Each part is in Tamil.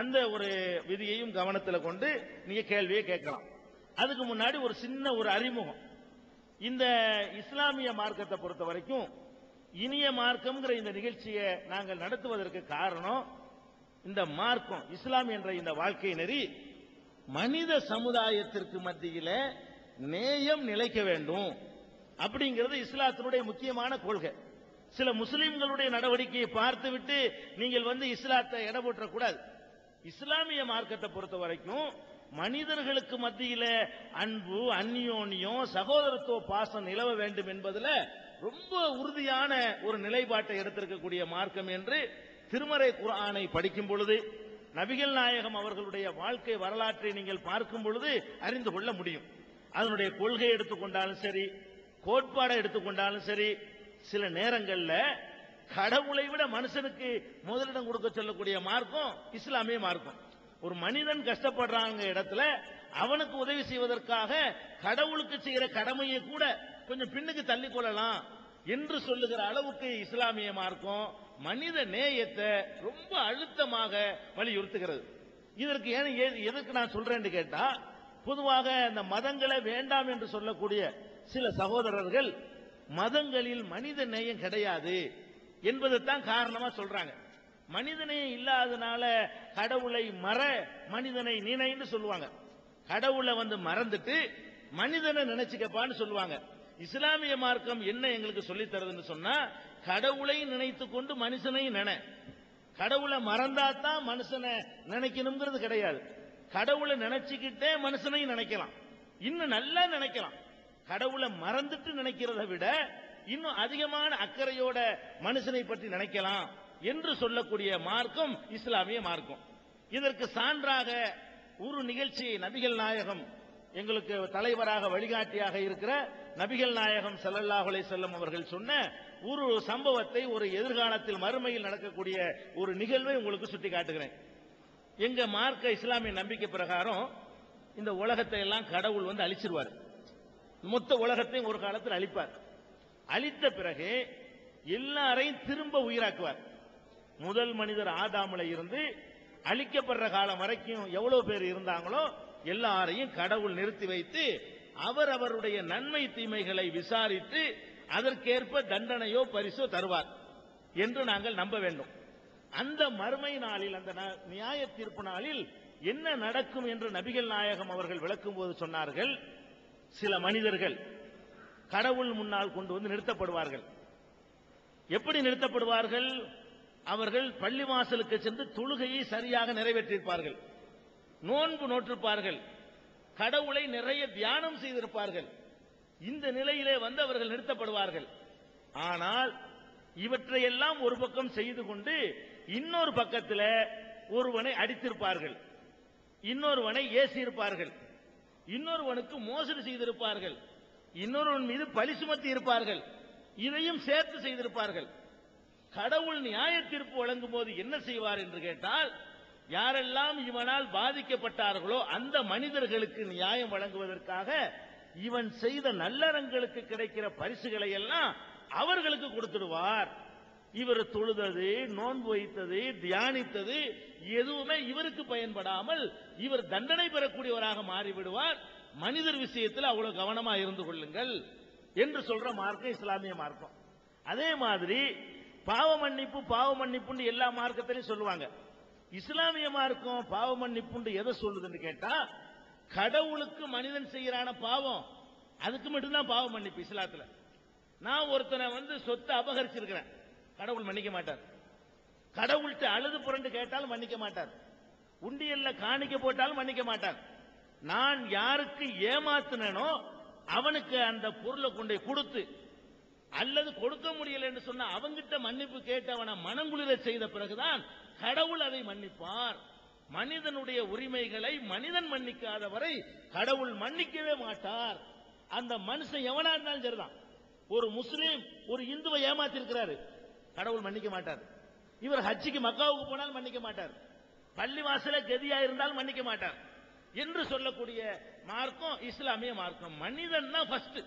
அந்த ஒரு விதியையும் கவனத்தில் கொண்டு நீங்க கேள்வியை கேட்கலாம். அதுக்கு முன்னாடி ஒரு சின்ன ஒரு அறிமுகம். இந்த இஸ்லாமிய மார்க்கத்தை பொறுத்த வரைக்கும் இனிய மார்க்கம்ங்கிற இந்த நிகழ்ச்சியை நாங்கள் நடத்துவதற்கு காரணம் இந்த மார்க்கம் இஸ்லாம் என்ற இந்த வாழ்க்கை நெறி மனித சமுதாயத்திற்கு மத்தியில் நேயம் நிலைக்க வேண்டும் அப்படிங்கிறது இஸ்லாத்தினுடைய முக்கியமான கொள்கை. சில முஸ்லிம்களுடைய நடவடிக்கையை பார்த்துவிட்டு நீங்கள் வந்து இஸ்லாத்தை எடை போற்றக்கூடாது. இஸ்லாமிய மார்க்கத்தை பொறுத்த வரைக்கும் மனிதர்களுக்கு மத்தியில அன்பு அந்யோன்யம் சகோதரத்துவ பாசம் நிலவ வேண்டும் என்பதுல ரொம்ப உறுதியான ஒரு நிலைப்பாட்டை எடுத்திருக்கக்கூடிய மார்க்கம் என்று திருமறை குரானை படிக்கும் பொழுது நபிகள் நாயகம் அவர்களுடைய வாழ்க்கை வரலாற்றை நீங்கள் பார்க்கும் பொழுது அறிந்து கொள்ள முடியும். அதனுடைய கொள்கை எடுத்துக்கொண்டாலும் சரி கோட்பாடை எடுத்துக்கொண்டாலும் சரி சில நேரங்களில் கடவுளை விட மனுஷனுக்கு முதலிடம் கொடுக்க சொல்லக்கூடிய மார்க்கம் இஸ்லாமிய மார்க்கம். ஒரு மனிதன் கஷ்டப்படுறாங்க இடத்துல அவனுக்கு உதவி செய்வதற்காக கடவுளுக்கு செய்கிற கடமையை கூட கொஞ்சம் பின்னுக்கு தள்ளி கொள்ளலாம் என்று சொல்லுகிற அளவுக்கு இஸ்லாமிய மார்க்கம் மனித நேயத்தை ரொம்ப அழுத்தமாக வலியுறுத்துகிறது. இதற்கு ஏன் ஏ- எதுக்கு நான் சொல்றேன்னு கேட்டா பொதுவாக இந்த மதங்களை வேண்டாம் என்று சொல்லக்கூடிய சில சகோதரர்கள் மதங்களில் மனித நேயம் கிடையாது. என்பதைத்தான் காரணமா சொல்றாங்க. மனிதநேயம் இல்லாதனால கடவுளை மற மனிதனை நினைன்னு சொல்லுவாங்க. கடவுளை வந்து மறந்துட்டு மனிதனை நினைச்சுக்கப்பான்னு சொல்லுவாங்க. இஸ்லாமிய மார்க்கம் என்ன எங்களுக்கு சொல்லித் தருதுன்னு சொன்னா கடவுளை நினைத்து கொண்டு மனுஷனையும் நினை. கடவுளை மறந்தாதான் மனுஷனை நினைக்கணுங்கிறது கிடையாது. கடவுளை நினைச்சுக்கிட்டே மனுஷனையும் நினைக்கலாம். இன்னும் நல்லா நினைக்கலாம். கடவுளை மறந்துட்டு நினைக்கிறத விட இன்னும் அதிகமான அக்கறையோட மனுஷனை பற்றி நினைக்கலாம் என்று சொல்லக்கூடிய மார்க்கம் இஸ்லாமிய மார்க்கம். இதற்கு சான்றாக ஒரு நிகழ்ச்சியை நபிகள் நாயகம் எங்களுக்கு தலைவராக வழிகாட்டியாக இருக்கிற நபிகள் நாயகம் செல்லல்லாஹுலே அலைஹி அவர்கள் சொன்ன ஒரு சம்பவத்தை ஒரு எதிர்காலத்தில் மறுமையில் நடக்கக்கூடிய ஒரு நிகழ்வை உங்களுக்கு சுட்டி காட்டுகிறேன் எங்க மார்க்க இஸ்லாமிய நம்பிக்கை பிரகாரம் இந்த உலகத்தை எல்லாம் கடவுள் வந்து அழிச்சிருவார். மொத்த உலகத்தையும் ஒரு காலத்தில் அழிப்பார். அழித்த பிறகு எல்லாரையும் திரும்ப உயிராக்குவார். முதல் மனிதர் ஆதாமில் இருந்து அழிக்கப்படுற காலம் வரைக்கும் எவ்வளவு பேர் இருந்தாங்களோ எல்லாரையும் கடவுள் நிறுத்தி வைத்து அவர் அவருடைய நன்மை தீமைகளை விசாரித்து அதற்கேற்ப தண்டனையோ பரிசோ தருவார் என்று நாங்கள் நம்ப வேண்டும். அந்த மறுமை நாளில் அந்த ந- நியாய தீர்ப்பு நாளில் என்ன நடக்கும் என்று நபிகள் நாயகம் அவர்கள் விளக்கும் போது சொன்னார்கள். சில மனிதர்கள் கடவுள் முன்னால் கொண்டு வந்து நிறுத்தப்படுவார்கள். எப்படி நிறுத்தப்படுவார்கள்? அவர்கள் பள்ளிவாசலுக்கு சென்று தொழுகையை சரியாக நிறைவேற்றியிருப்பார்கள். நோன்பு நோற்றிருப்பார்கள். கடவுளை நிறைய தியானம் செய்திருப்பார்கள். இந்த நிலையிலே வந்து அவர்கள் நிறுத்தப்படுவார்கள். ஆனால் இவற்றையெல்லாம் ஒரு பக்கம் செய்து கொண்டு இன்னொரு பக்கத்தில் ஒருவனை அடித்திருப்பார்கள். இன்னொருவனை ஏசியிருப்பார்கள். இன்னொருவனுக்கு மோசடி செய்திருப்பார்கள். இன்னொருவன் மீது பழி சுமத்தி இருப்பார்கள். இதையும் சேர்த்து செய்திருப்பார்கள். கடவுள் நியாய தீர்ப்பு வழங்கும் போது என்ன செய்வார் என்று கேட்டால் யாரெல்லாம் இவனால் பாதிக்கப்பட்டார்களோ அந்த மனிதர்களுக்கு நியாயம் வழங்குவதற்காக இவன் செய்த நல்லறங்களுக்கு கிடைக்கிற பரிசுகளை எல்லாம் அவர்களுக்கு கொடுத்துடுவார். இவர் தொழுதது நோன்பு வைத்தது தியானித்தது எதுவுமே இவருக்கு பயன்படாமல் இவர் தண்டனை பெறக்கூடியவராக மாறிவிடுவார். மனிதர் விஷயத்தில் அவ்வளவு கவனமா இருந்து கொள்ளுங்கள் என்று சொல்ற மார்க்கம் இஸ்லாமிய மார்க்கம். அதே மாதிரி பாவ மன்னிப்பு பாவ மன்னிப்புன்னு எல்லா மார்க்கத்திலையும் சொல்லுவாங்க. இஸ்லாமிய மார்க்கம் பாவ மன்னிப்புண்டு எதை சொல்லுதுன்னு கேட்டா கடவுளுக்கு மனிதன் செய்யறான பாவம் அதுக்கு மட்டும்தான் பாவ மன்னிப்பு இஸ்லாத்துல. நான் ஒருத்தனை வந்து சொத்தை அபகரிச்சிருக்கிறேன். கடவுள் மன்னிக்க மாட்டார். கடவுள்கிட்ட அழுது புரண்டு கேட்டாலும் மன்னிக்க மாட்டார். உண்டியல்ல காணிக்க போட்டாலும் மன்னிக்க மாட்டார். நான் யாருக்கு ஏமாத்தினோ அவனுக்கு அந்த பொருளை கொண்டு போய் கொடுத்து அல்லது கொடுக்க முடியல என்று சொன்ன அவங்கிட்ட மன்னிப்பு கேட்டு அவனை மனங்குளிர செய்த பிறகுதான் கடவுள் அதை மன்னிப்பார். மனிதனுடைய உரிமைகளை மனிதன் மன்னிக்காத வரை கடவுள் மன்னிக்கவே மாட்டார். அந்த மனுஷன் எவனா இருந்தாலும் சரிதான். ஒரு முஸ்லீம் ஒரு இந்துவை ஏமாத்திருக்கிறாரு கடவுள் மன்னிக்க மாட்டார். இவர் ஹஜ்ஜிக்கு மக்காவுக்கு போனால் மன்னிக்க மாட்டார். பள்ளிவாசல கதியா இருந்தால் மன்னிக்க மாட்டார். என்று சொல்லக்கூடிய மார்க்கம் இஸ்லாமிய மார்க்கம். மனிதன் தான் ஃபர்ஸ்ட்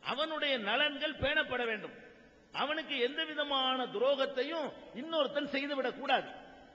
அவனுடைய நலன்கள் பேணப்பட வேண்டும். அவனுக்கு எந்த விதமான துரோகத்தையும் இன்னொருத்தன் செய்துவிடக் கூடாது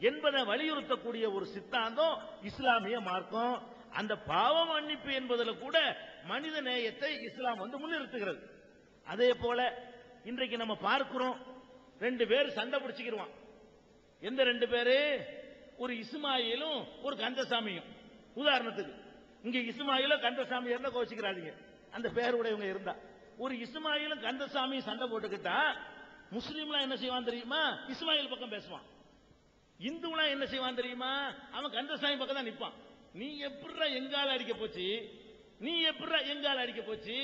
என்பதை வலியுறுத்தக்கூடிய ஒரு சித்தாந்தம் இஸ்லாமிய மார்க்கம். அந்த பாவ மன்னிப்பு என்பதில் கூட மனித நேயத்தை இஸ்லாம் வந்து முன்னிறுத்துகிறது. அதே போல இன்றைக்கு நம்ம பார்க்கிறோம் ரெண்டு பேர் சண்டை பிடிச்சிக்கிடுவான் எந்த ரெண்டு பேரு? ஒரு இஸ்மாயிலும் ஒரு கந்தசாமியும். உதாரணத்துக்கு இங்க இஸ்மாயிலும் கந்தசாமி இருந்தா கோச்சிக்கிறாதீங்க அந்த பேர் உடையவங்க இருந்தா. ஒரு இஸ்மாயிலும் கந்தசாமியும் சண்டை போட்டுக்கிட்டா முஸ்லீம்லாம் என்ன செய்வான் தெரியுமா? இஸ்மாயில் பக்கம் பேசுவான். இந்துலாம் என்ன செய்வான் தெரியுமா? அவன் கந்தசாமி பக்கம் தான் நிற்பான் நீ எப்படிடா எங்கால அடிக்க போச்சு? நீ எப்படிடா எங்கால அடிக்க போச்சு?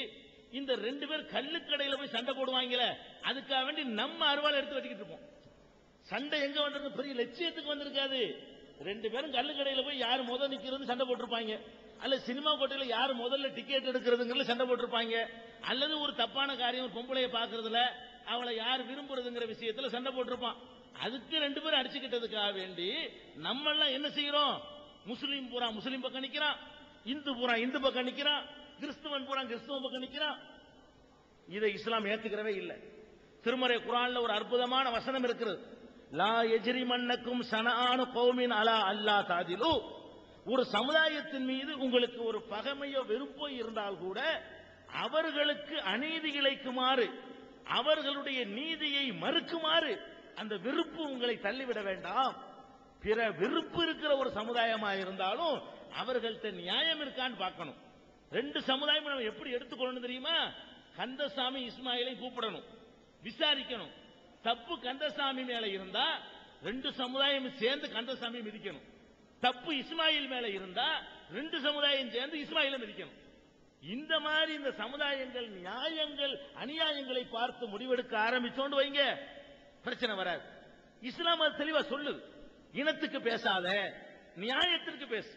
இந்த ரெண்டு பேர் கல்லுக்கடையில போய் சண்டை போடுவாங்கல்ல அதுக்காக வேண்டி நம்ம அருவாள் எடுத்து வச்சுக்கிட்டு இருப்போம். சண்டை எங்க வந்திருக்கு பெரிய லட்சியத்துக்கு வந்திருக்காது. ரெண்டு பேரும் கல்லு கடையில் போய் யார் முதல் நிற்கிறது சண்டை போட்டிருப்பாங்க. அல்ல சினிமா கோட்டையில் யார் முதல்ல டிக்கெட் எடுக்கிறதுங்கிறது சண்டை போட்டிருப்பாங்க. அல்லது ஒரு தப்பான காரியம் ஒரு பொம்பளைய பாக்குறதுல அவளை யார் விரும்புறதுங்கிற விஷயத்துல சண்டை போட்டிருப்பான். அதுக்கு ரெண்டு பேரும் அடிச்சுக்கிட்டதுக்காக வேண்டி நம்ம எல்லாம் என்ன செய்யறோம்? முஸ்லீம் பூரா முஸ்லீம் பக்கம் நிக்கிறான். இந்து பூரா இந்து பக்கம் நிக்கிறான். கிறிஸ்துவன் பூரா கிறிஸ்துவ பக்கம் நிக்கிறான். இதை இஸ்லாம் ஏத்துக்கிறவே இல்லை. திருமறை குரான்ல ஒரு அற்புதமான வசனம் இருக்கிறது. லா எஜிரி மன்னக்கும் சனானு கோமின் அலா அல்லா தாதிலு ஒரு சமுதாயத்தின் மீது உங்களுக்கு ஒரு பகைமையோ வெறுப்போ இருந்தால் கூட அவர்களுக்கு அநீதி இழைக்குமாறு அவர்களுடைய நீதியை மறுக்குமாறு அந்த வெறுப்பு உங்களை தள்ளிவிட வேண்டாம். பிற வெறுப்பு இருக்கிற ஒரு சமுதாயமா இருந்தாலும் அவர்கள்ட்ட நியாயம் இருக்கான்னு பார்க்கணும். ரெண்டு சமுதாயம் நம்ம எப்படி எடுத்துக்கொள்ளணும் தெரியுமா? கந்தசாமி இஸ்மாயிலையும் கூப்பிடணும். விசாரிக்கணும். தப்பு கந்தசாமி மேல இருந்தா ரெண்டு சமுதாயம் சேர்ந்து கந்தசாமி மிதிக்கணும். தப்பு இஸ்மாயில் மேல இருந்தா ரெண்டு சமுதாயம் சேர்ந்து இஸ்மாயில மிதிக்கணும். இந்த மாதிரி இந்த சமுதாயங்கள் நியாயங்கள் அநியாயங்களை பார்த்து முடிவெடுக்க ஆரம்பிச்சோண்டு வைங்க பிரச்சனை வராது. இஸ்லாம் அது தெளிவா சொல்லு இனத்துக்கு பேசாத நியாயத்திற்கு பேசு.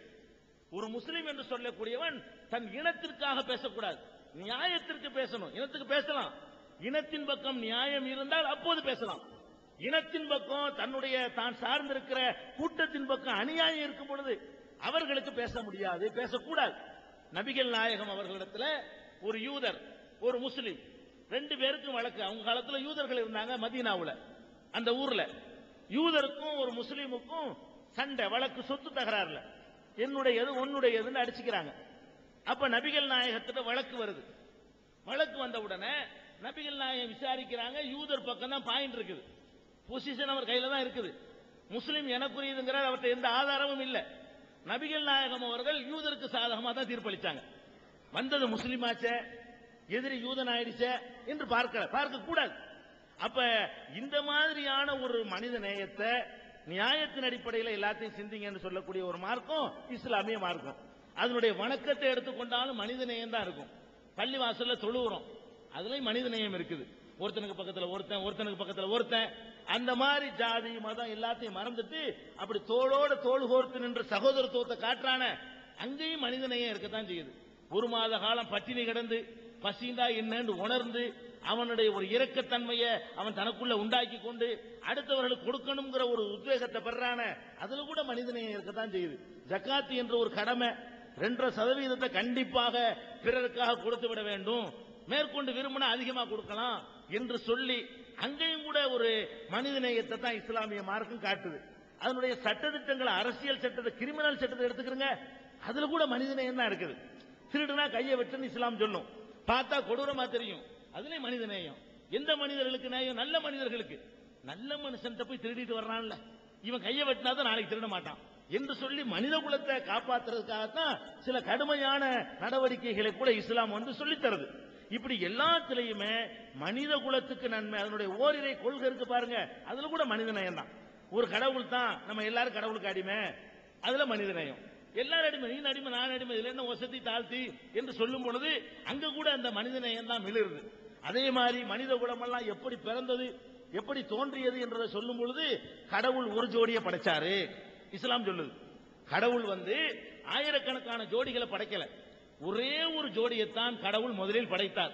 ஒரு முஸ்லீம் என்று சொல்லக்கூடியவன் தன் இனத்திற்காக பேசக்கூடாது. நியாயத்திற்கு பேசணும். இனத்துக்கு பேசலாம். இனத்தின் பக்கம் நியாயம் இருந்தால் அப்போது பேசலாம். இனத்தின் பக்கம் தன்னுடைய தான் சார்ந்திருக்கிற கூட்டத்தின் பக்கம் அநியாயம் இருக்கும் பொழுது அவர்களுக்கு பேச முடியாது பேசக்கூடாது. நபிகள் நாயகம் அவர்களிடத்துல ஒரு யூதர் ஒரு முஸ்லிம் ரெண்டு பேருக்கும் வழக்கு. அவங்க காலத்துல யூதர்கள் இருந்தாங்க மதீனாவுல அந்த ஊர்ல. யூதருக்கும் ஒரு முஸ்லீமுக்கும் சண்டை வழக்கு சொத்து தகராறுல. என்னுடையது உன்னுடையதுன்னு அடிச்சுக்கிறாங்க. அப்ப நபிகள் நாயகத்துல வழக்கு வருது. வழக்கு வந்த உடனே நபிகள் நாயகம் விசாரிக்கிறாங்க யூதர் பக்கம் தான் பாயிண்ட் இருக்குது. பொசிஷன் அவர் கையில தான் இருக்குது. முஸ்லீம் எனக்குரியதுங்கிற அவர்கிட்ட எந்த ஆதாரமும் இல்லை. நபிகள் நாயகம் அவர்கள் யூதருக்கு சாதகமா தான் தீர்ப்பளித்தாங்க வந்தது முஸ்லிமாச்சே எதிரி யூதன் ஆயிடுச்சே என்று பார்க்கல பார்க்க கூடாது. அப்ப இந்த மாதிரியான ஒரு மனித நேயத்தை நியாயத்தின் அடிப்படையில் எல்லாத்தையும் சிந்திங்கன்னு சொல்லக்கூடிய ஒரு மார்க்கம் இஸ்லாமிய மார்க்கம். அதனுடைய வணக்கத்தை எடுத்துக்கொண்டாலும் மனித நேயம் தான் இருக்கும். பள்ளி வாசல்ல தொழுவுறோம். அதுலயும் மனித நேயம் இருக்குது. ஒருத்தனுக்கு பக்கத்துல ஒருத்தன் ஒருத்தனுக்கு பக்கத்துல ஒருத்தன். அந்த மாதிரி ஜாதி மதம் எல்லாத்தையும் மறந்துட்டு அப்படி தோளோட தோள் கோர்த்து நின்ற சகோதரத்துவத்தை காட்டுறான. அங்கேயும் மனித நேயம் இருக்கத்தான் செய்யுது. ஒரு மாத காலம் பட்டினி கிடந்து பசிந்தா என்னன்னு உணர்ந்து அவனுடைய ஒரு இரக்கத்தன்மையை அவன் தனக்குள்ள உண்டாக்கி கொண்டு அடுத்தவர்களுக்கு கொடுக்கணுங்கிற ஒரு உத்வேகத்தை பெறான. அதுல கூட மனிதநேயம் இருக்கத்தான் செய்யுது. ஜக்காத்து என்ற ஒரு கடமை ரெண்டரை சதவீதத்தை கண்டிப்பாக பிறருக்காக கொடுத்து விட வேண்டும். மேற்கொண்டு விரும்பினா அதிகமா கொடுக்கலாம் என்று சொல்லி அங்கேயும் கூட ஒரு மனிதநேயத்தை தான் இஸ்லாமிய மார்க்கும் காட்டுது. அதனுடைய சட்டத்திட்டங்களை அரசியல் சட்டத்தை கிரிமினல் சட்டத்தை எடுத்துக்கிறங்க. அதுல கூட மனிதநேயம் தான் இருக்குது. திருடுனா கையை வெட்டுன்னு இஸ்லாம் சொல்லும். பார்த்தா கொடூரமா தெரியும். அதுலயும் மனித நேயம் எந்த மனிதர்களுக்கு நேயம்? நல்ல மனிதர்களுக்கு. நல்ல மனுஷன் போய் திருடிட்டு வர்றான்ல. இவன் கையை வெட்டினா தான் நாளைக்கு திருட மாட்டான். என்று சொல்லி மனித குலத்தை காப்பாற்றுறதுக்காகத்தான் சில கடுமையான நடவடிக்கைகளை கூட இஸ்லாம் வந்து சொல்லித் தருது இப்படி எல்லாத்திலையுமே மனித குலத்துக்கு நன்மை. அதனுடைய ஓரிரை கொள்கை இருக்கு பாருங்க. அதுல கூட மனித நயம் தான். ஒரு கடவுள் தான். நம்ம எல்லாரும் கடவுளுக்கு அடிமை. அதுல மனித நயம். எல்லாரும் அடிமை. நீ அடிமை நான் அடிமை. இதுல என்ன வசதி தாழ்த்தி என்று சொல்லும் பொழுது அங்க கூட அந்த மனித நயம் தான் மிளிருது. அதே மாதிரி மனித குலமெல்லாம் எப்படி பிறந்தது எப்படி தோன்றியது என்றதை சொல்லும் பொழுது கடவுள் ஒரு ஜோடியை படைச்சாரு. இஸ்லாம் சொல்லுது. கடவுள் வந்து ஆயிரக்கணக்கான ஜோடிகளை படைக்கல. ஒரே ஒரு ஜோடியைத்தான் கடவுள் முதலில் படைத்தார்.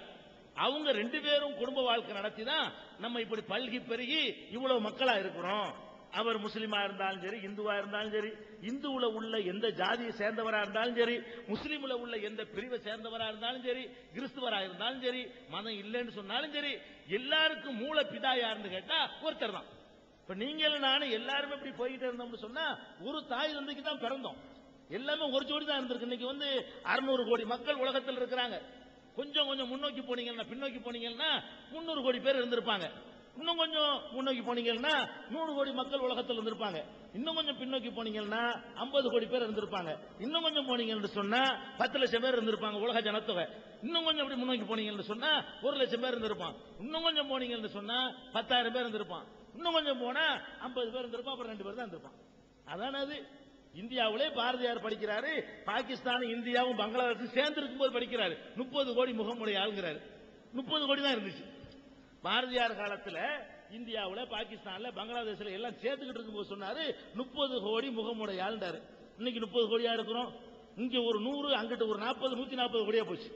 அவங்க ரெண்டு பேரும் குடும்ப வாழ்க்கை நடத்தி தான் நம்ம இப்படி பல்கி பெருகி இவ்வளவு மக்களா இருக்கிறோம். அவர் முஸ்லீமா இருந்தாலும் சரி இந்துவா இருந்தாலும் சரி இந்துவுல உள்ள எந்த ஜாதியை சேர்ந்தவரா இருந்தாலும் சரி முஸ்லீம்ல உள்ள எந்த பிரிவை சேர்ந்தவரா இருந்தாலும் சரி கிறிஸ்துவரா இருந்தாலும் சரி மதம் இல்லைன்னு சொன்னாலும் சரி எல்லாருக்கும் மூல பிதா யாருன்னு கேட்டா ஒருத்தர் தான் இப்ப நீங்கள் நானும் எல்லாருமே இப்படி போய்கிட்டே இருந்தோம்னு சொன்னா ஒரு தாய் தந்தைக்கு தான் பிறந்தோம். எல்லாமே ஒரு ஜோடி தான் இருந்திருக்கு. இன்னைக்கு வந்து அறுநூறு கோடி மக்கள் உலகத்தில் இருக்கிறாங்க. கொஞ்சம் கொஞ்சம் முன்னோக்கி போனீங்கன்னா பின்னோக்கி போனீங்கன்னா முன்னூறு கோடி பேர் இருந்திருப்பாங்க. இன்னும் கொஞ்சம் முன்னோக்கி போனீங்கன்னா நூறு கோடி மக்கள் உலகத்தில் இருந்திருப்பாங்க. இன்னும் கொஞ்சம் பின்னோக்கி போனீங்கன்னா ஐம்பது கோடி பேர் இருந்திருப்பாங்க. இன்னும் கொஞ்சம் போனீங்கன்னு சொன்னா பத்து லட்சம் பேர் இருந்திருப்பாங்க உலக ஜனத்தொகை. இன்னும் கொஞ்சம் அப்படி முன்னோக்கி போனீங்கன்னு சொன்னா ஒரு லட்சம் பேர் இருந்திருப்பான். இன்னும் கொஞ்சம் போனீங்கன்னு சொன்னா பத்தாயிரம் பேர் இருந்திருப்பான். இன்னும் கொஞ்சம் போனா ஐம்பது பேர் இருந்திருப்பான் அப்புறம் ரெண்டு பேர் தான் இருந்திருப்பான். அதானது இந்தியாவிலே பாரதியார் படிக்கிறாரு பாகிஸ்தான் இந்தியாவும் பங்களாதேஷும் சேர்ந்து இருக்கும்போது படிக்கிறாரு. முப்பது கோடி முகமுடைய ஆளுங்கிறாரு முப்பது கோடி தான் இருந்துச்சு. பாரதியார் காலத்தில் இந்தியாவில் பாகிஸ்தான்ல பங்களாதேஷில் எல்லாம் சேர்த்துக்கிட்டு இருக்கும்போது சொன்னாரு முப்பது கோடி முகமுடைய ஆளுண்டாரு. இன்னைக்கு முப்பது கோடியா இருக்கிறோம். இங்க ஒரு நூறு அங்கிட்டு ஒரு நாற்பது நூத்தி நாற்பது கோடியா போச்சு.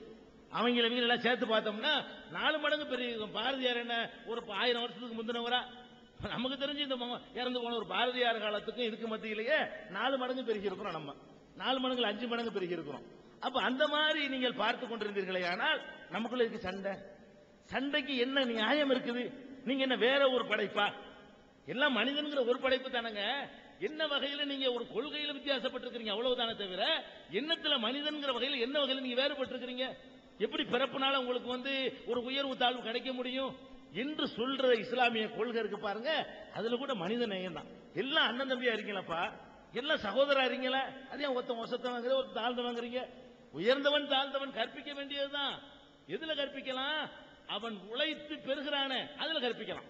அவங்கள எல்லாம் சேர்த்து பார்த்தோம்னா நாலு மடங்கு பெரிய இருக்கும். பாரதியார் என்ன ஒரு ஆயிரம் வருஷத்துக்கு முந்தினவரா? நமக்கு தெரிஞ்சு இந்த இறந்து போன ஒரு பாரதியார் காலத்துக்கும் இதுக்கு மத்தியிலேயே நாலு மடங்கு பெருகி இருக்கிறோம் நம்ம. நாலு மடங்கு அஞ்சு மடங்கு பெருகி இருக்கிறோம் அப்ப அந்த மாதிரி நீங்கள் பார்த்து கொண்டிருந்தீர்களே ஆனால் நமக்குள்ள இருக்கு சண்டை. சண்டைக்கு என்ன நியாயம் இருக்குது? நீங்க என்ன வேற ஒரு படைப்பா? எல்லாம் மனிதன்கிற ஒரு படைப்பு தானங்க. என்ன வகையில நீங்க ஒரு கொள்கையில வித்தியாசப்பட்டிருக்கிறீங்க? அவ்வளவுதானே தவிர எண்ணத்துல மனிதன்கிற வகையில என்ன வகையில நீங்க வேறுபட்டிருக்கிறீங்க? எப்படி பிறப்புனால உங்களுக்கு வந்து ஒரு உயர்வு தாழ்வு கிடைக்க முடியும்? என்று சொல்ற இஸ்லாமிய கொள்கை இருக்கு பாருங்க. அதுல கூட மனித நேயம் தான். எல்லாம் அண்ணன் தம்பியா இருக்கீங்களப்பா? எல்லாம் சகோதரா இருக்கீங்களா? அதே ஒருத்தன் ஒசத்தவங்கிற ஒரு தாழ்ந்தவங்கிறீங்க? உயர்ந்தவன் தாழ்ந்தவன் கற்பிக்க வேண்டியதுதான். எதுல கற்பிக்கலாம்? அவன் உழைத்து பெறுகிறானே அதுல கற்பிக்கலாம்.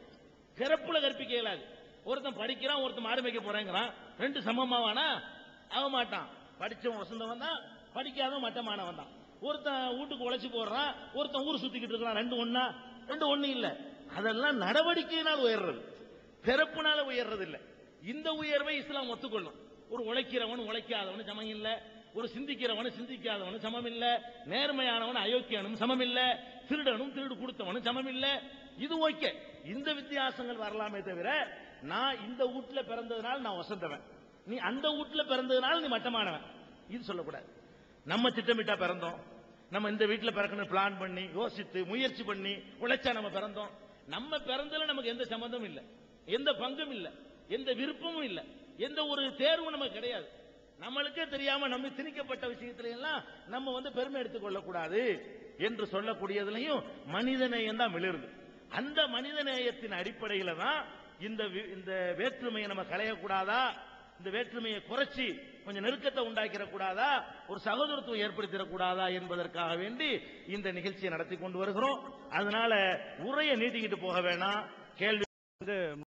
பிறப்புல கற்பிக்க இயலாது. ஒருத்தன் படிக்கிறான் ஒருத்தன் மாடு மேய்க்க போறேங்கிறான். ரெண்டு சமமாவானா? ஆக மாட்டான் படிச்சவன் வசந்தவன் தான் படிக்காதவன் மட்டமானவன் தான். ஒருத்தன் வீட்டுக்கு உழைச்சி போடுறான் ஒருத்தன் ஊர் சுத்திக்கிட்டு இருக்கிறான். ரெண்டு ஒன்னா ரெண்டு ஒண்ணு இல்லை. அதெல்லாம் நடவடிக்கையினால் உயர்றது. பிறப்புனால உயர்றது இல்ல இந்த உயர்வை இஸ்லாம் ஒத்துக்கொள்ளும். ஒரு உழைக்கிறவன் உழைக்காதவன் சமம் இல்ல ஒரு சிந்திக்கிறவன் சிந்திக்காதவன் சமம் இல்ல நேர்மையானவன் அயோக்கியனும் சமம் இல்ல திருடனும் திருடு கொடுத்தவனும் சமம் இல்ல இது ஓகே. இந்த வித்தியாசங்கள் வரலாமே தவிர நான் இந்த வீட்டுல பிறந்ததுனால நான் வசந்தவன். நீ அந்த வீட்டுல பிறந்ததுனால நீ மட்டமானவன். இது சொல்லக்கூடாது. நம்ம திட்டமிட்டா பிறந்தோம். நம்ம இந்த வீட்டுல பிறக்கணும் பிளான் பண்ணி யோசித்து முயற்சி பண்ணி உழைச்சா நம்ம பிறந்தோம். நம்ம பிறந்தல நமக்கு எந்த சம்பந்தமும் இல்லை. எந்த பங்கும் இல்லை. எந்த விருப்பமும் இல்லை. எந்த ஒரு தேர்வும் நமக்கு கிடையாது. நம்மளுக்கே தெரியாம நம்ம திணிக்கப்பட்ட விஷயத்துல எல்லாம் நம்ம வந்து பெருமை எடுத்துக்கொள்ள கூடாது என்று சொல்லக்கூடியதுலயும் மனிதநேயம் தான் மிளருது. அந்த மனிதநேயத்தின் அடிப்படையில தான் இந்த வி- இந்த வேற்றுமையை நம்ம களையக்கூடாதா? இந்த வேற்றுமையை குறைச்சி கொஞ்சம் நெருக்கத்தை உண்டாக்கிட கூடாதா ஒரு சகோதரத்துவம் ஏற்படுத்திடக் கூடாதா என்பதற்காக வேண்டி இந்த நிகழ்ச்சியை நடத்தி கொண்டு வருகிறோம். அதனால உரையை நீட்டிக்கிட்டு போக வேணாம். கேள்வி வந்து